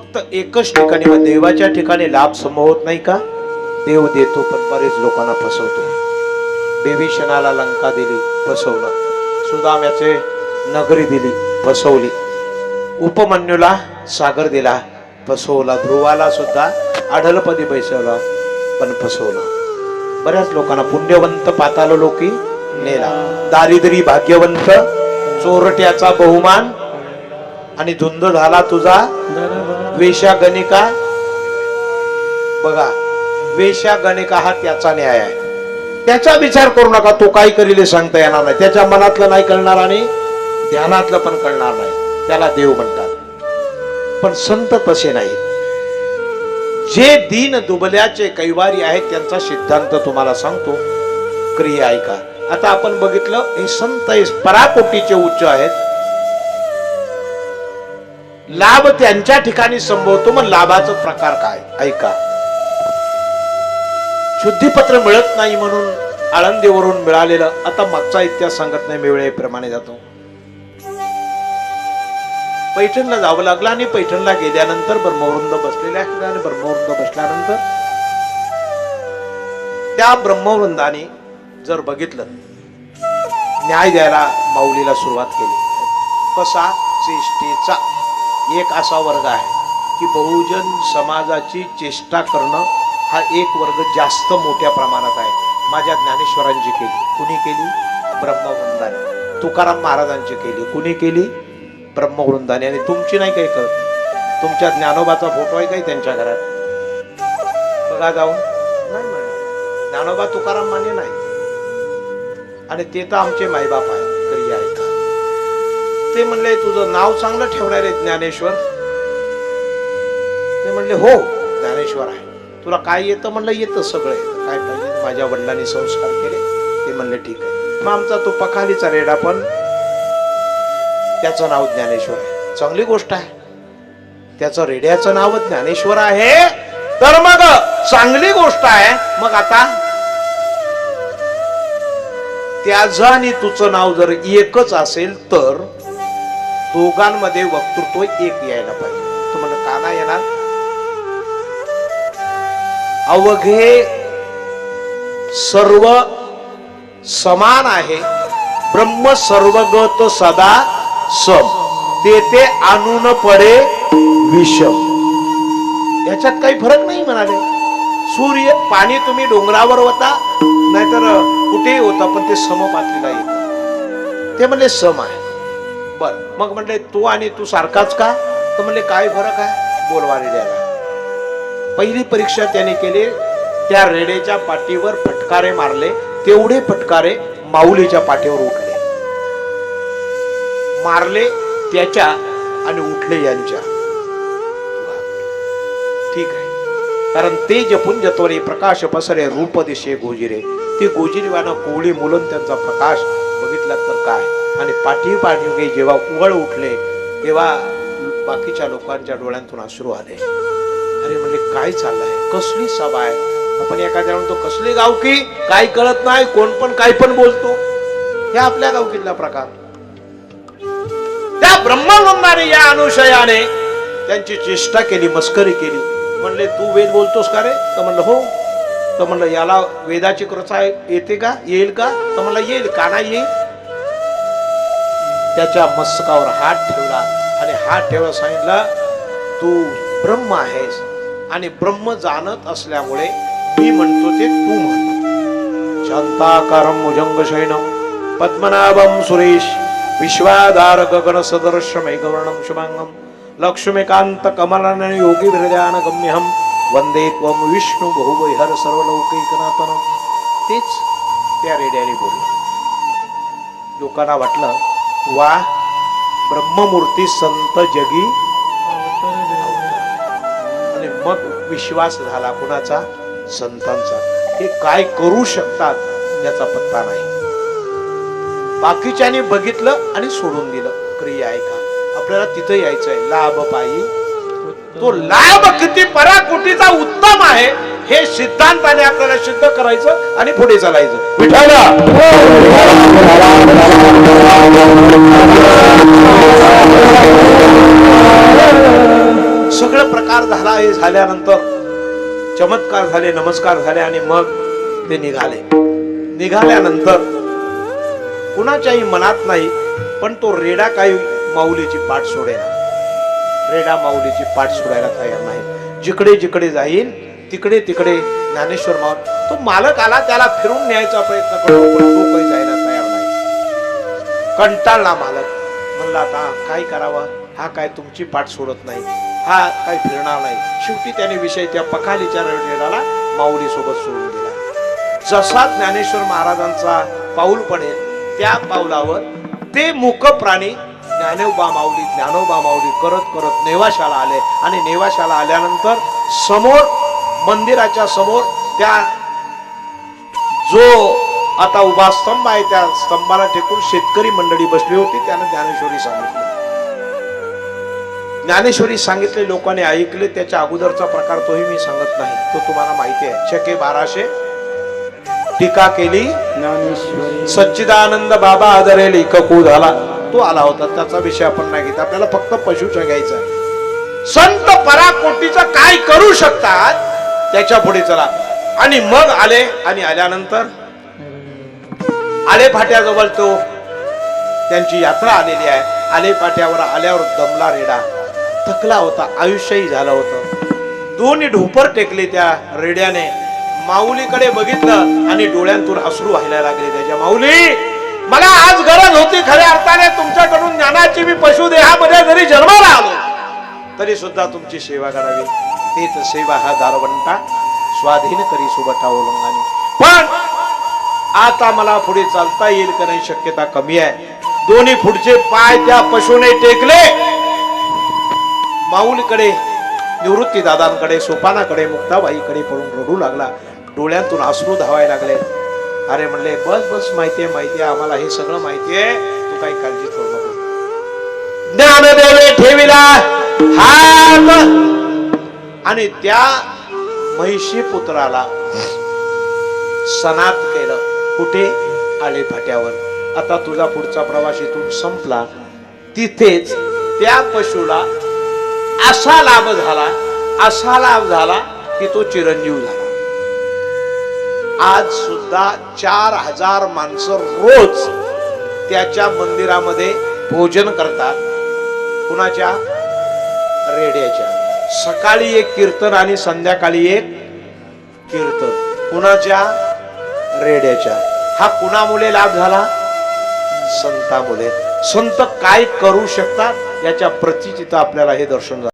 फक्त एकच ठिकाणी मग देवाच्या ठिकाणी लाभ संभवत नाही का? देव देतो पण बरेच लोकांना फसवतो. बेभीषणाला लंका दिली फसवलं. सुदाम्याचे नगरी दिली फसवली. उपमन्यूला सागर दिला फसवला. ध्रुवाला सुद्धा आढलपदी बैसवला पण फसवला. बऱ्याच लोकांना पुण्यवंत पाताल लोकी नेला. दारिद्री भाग्यवंत चोरट्याचा बहुमान आणि धुंद झाला तुझा वेशा गणिका बघा वेशा गणिका हा त्याचा न्याय आहे. त्याचा विचार करू नका तो काय करील सांगता येणार नाही. त्याच्या मनातलं नाही कळणार आणि ध्यानातलं पण कळणार नाही. त्याला देव म्हणतात. पण संत तसे नाहीत. जे दीन दुबल्याचे कैवारी आहेत त्यांचा सिद्धांत तुम्हाला सांगतो. क्रिया ऐका. आता आपण बघितलं हे संत हे पराकोटीचे उच्च आहेत. लाभ त्यांच्या ठिकाणी संभवतो मग लाभाचा प्रकार काय? ऐका. शुद्धीपत्र मिळत नाही म्हणून आळंदीवरून मिळालेलं आता मागचा इतिहास सांगत नाही मी वेळेप्रमाणे जातो. पैठणला जावं लागलं आणि पैठणला गेल्यानंतर ब्रह्मवृंद बसलेले आहेत आणि ब्रह्मवृंद बसल्यानंतर त्या ब्रह्मवृंदाने जर बघितलं न्याय द्यायला माऊलीला सुरुवात केली. कसा चेष्टेचा एक असा वर्ग आहे की बहुजन समाजाची चेष्टा करणं हा एक वर्ग जास्त मोठ्या प्रमाणात आहे. माझ्या ज्ञानेश्वरांची केली. कुणी केली? ब्रह्मवृंदाने. तुकाराम महाराजांची केली. कुणी केली? ब्रह्मवृंदाने. आणि तुमची नाही काही करत तुमच्या ज्ञानोबाचा फोटो आहे काही त्यांच्या घरात? बघा जाऊन. नाही ज्ञानोबा तुकाराम मान्य नाही. आणि ते तर आमचे मायबाप आहे ते म्हणले तुझं नाव चांगलं ठेवणार आहे ज्ञानेश्वर. ते म्हणले हो ज्ञानेश्वर आहे. तुला काय येतं? म्हणलं येतं सगळं येतं. काय पाहिजे? माझ्या वडिलांनी संस्कार केले. ते म्हणले ठीक आहे. मग आमचा तो पखालीचा रेडा पण त्याचं नाव ज्ञानेश्वर आहे. चांगली गोष्ट आहे. त्याचं रेड्याचं नाव ज्ञानेश्वर आहे. तर मग चांगली गोष्ट आहे. मग आता त्याचं आणि तुझं नाव जर एकच असेल तर दोघांमध्ये वक्तृत्व एक यायला पाहिजे. तुम्हाला काना येणार? अवघे सर्व समान आहे. ब्रह्म सर्वगत सदा सम. तेथे आणून पडे विषम. याच्यात काही फरक नाही म्हणाले. सूर्य पाणी तुम्ही डोंगरावर होता नाहीतर कुठेही होता पण ते समपातळीला येत. ते म्हणले सम आहे. मग म्हणले तू आणि तू सारखाच का? तर म्हणले काय फरक आहे? बोलवा द्यायला पहिली परीक्षा त्याने केली त्या रेडेच्या पाठीवर फटकारे मारले तेवढे फटकारे माऊलीच्या पाठीवर उठले. मारले त्याच्या आणि उठले यांच्या. ठीक आहे. कारण ते जपून जत्वरे प्रकाश पसरे रूप दिशे गोजिरे. ते गोजिरीवानं कोवळी मुलं त्यांचा प्रकाश बघितला तर काय? आणि पाठी पाठी जेव्हा उघड उठले तेव्हा बाकीच्या लोकांच्या डोळ्यांतून अश्रू आले. अरे म्हणजे काय चाललंय? कसली सभा आहे? आपण एखाद्या म्हणतो कसली गावकी काय कळत नाही कोण पण काय पण बोलतो. हे आपल्या गावकीतला प्रकार. त्या ब्रह्मानंदाने या अनुशयाने त्यांची चेष्टा केली मस्करी केली. म्हणले तू वेद बोलतोस का रे? तर म्हणलं हो. तर म्हणलं याला वेदाची कृता येते का? येईल का? तर म्हणलं येईल. का नाही येईल त्याच्या मस्तकावर हात ठेवला आणि हात ठेवला सांगितलं तू ब्रह्म आहेस आणि ब्रह्म जाणत असल्यामुळे मी म्हणतो ते तू म्हण. शांताकारम भुजंग पद्मनाभम सुरेश विश्वाधार गगन सदर्श मेघवर्णम शुभांगम लक्ष्मीकांत कमलन योगी हृदयान गम्यहम वंदे त्वम विष्णू बहुवैहर सर्वलौकिकनाथनम। तेच? त्या रेड्याने बोललं लोकांना वाटलं वा ब्रह्ममूर्ती संत जगी। आणि मग विश्वास झाला कुणाचा? संतांचा। हे काय करू शकतात याचा पत्ता नाही। बाकीच्याने बघितलं आणि सोडून दिलं। क्रिया आहे का आपल्याला तिथं यायचंय लाभ पायी। तो लाभ किती पराकोटीचा उत्तम आहे हे सिद्धांताने आपल्याला सिद्ध करायचं आणि पुढे चालायचं. विठाला. सगळं प्रकार झाला हे झाल्यानंतर चमत्कार झाले नमस्कार झाले आणि मग ते निघाले. निघाल्यानंतर कुणाच्याही मनात नाही पण तो रेडा काही माऊलीची पाठ सोडेना. रेडा माऊलीची पाठ सोडायला तयार नाही जिकडे जिकडे जाईल तिकडे तिकडे ज्ञानेश्वर माऊली तो मालक आला त्याला फिरून न्यायचा प्रयत्न करतो पण तो काही जायला तयार नाही. कंटाळला मालक. म्हणला आता काय करावा? हा काय तुमची पाठ सोडत नाही. हा काय फिरणार नाही. शेवटी त्याने विषय त्या पखालीच्या रेडाला माऊली सोबत सोडून दिला. जसा ज्ञानेश्वर महाराजांचा पाऊल पडेल त्या पावलावर ते मूक प्राणी ज्ञानोबा माऊली ज्ञानोबा माऊली करत करत नेवाशाला आले. आणि नेवाशाला आल्यानंतर समोर मंदिराच्या समोर त्या जो आता उभा स्तंभ आहे त्या स्तंभाला टेकून शेतकरी मंडळी बसली होती त्यानं ज्ञानेश्वरी सांगितली. ज्ञानेश्वरी सांगितले लोकांनी ऐकले त्याच्या अगोदरचा प्रकार तोही मी सांगत नाही. तो तुम्हाला माहिती आहे. शके बाराशे टीका केली. सच्चिदानंद बाबा आदरेल इककू झाला. तो आला होता त्याचा विषय आपण नाही घेत. आपल्याला फक्त पशुचा घ्यायचा आहे. संत पराकोटीचा काय करू शकतात? त्याच्या पुढे चला. आणि मग आले आणि आल्यानंतर? आले फाट्याजवळ तो. त्यांची यात्रा आलेली आहे. आले फाट्यावर आल्यावर दमला रेडा. थकला होता आयुष्यही झालं होतं. दोन्ही ढोपर टेकले त्या रेड्याने. माऊलीकडे बघितलं आणि डोळ्यांतून अश्रू व्हायला लागले त्याच्या. माऊली! मला आज गरज होती खऱ्या अर्थाने तुमच्याकडून ज्ञानाची मी पशुदेहामध्ये जरी जन्माला आलो तरी सुद्धा तुमची सेवा करावी. तेच सेवा हा दारवंटा. स्वाधीन करी सुबटा ओलंगाने. पण आता मला पुढे चालता येईल का नाही शक्यता कमी आहे. दोन्ही पुढचे पाय त्या पशुने टेकले. माऊलीकडे निवृत्ती दादांकडे सोपानाकडे मुक्ताबाईकडे पळून रडू लागला. डोळ्यांतून आसरू धावायला लागले. अरे म्हणले बस बस माहितीये आहे आम्हाला हे सगळं माहितीये तू काही काळजी करू नको. ज्ञानदेवे ठेविला हात. आणि त्या महिषी पुत्राला सनात केलं. कुठे? आले फाट्यावर. आता तुझा पुढचा प्रवास इथून संपला. तिथेच त्या पशुला असा लाभ झाला असा लाभ झाला की तो चिरंजीव झाला. आज सुद्धा चार हजार माणसं रोज त्याच्या मंदिरामध्ये भोजन करतात. कुणाच्या? रेड्याच्या. सकाळी एक कीर्तन आणि संध्याकाळी एक कीर्तन. कुणाच्या? रेड्याच्या. हा कुणामुळे लाभ झाला? संतामुळे. संत काय करू शकतात याच्या प्रतिचित आपल्याला हे दर्शन झालं.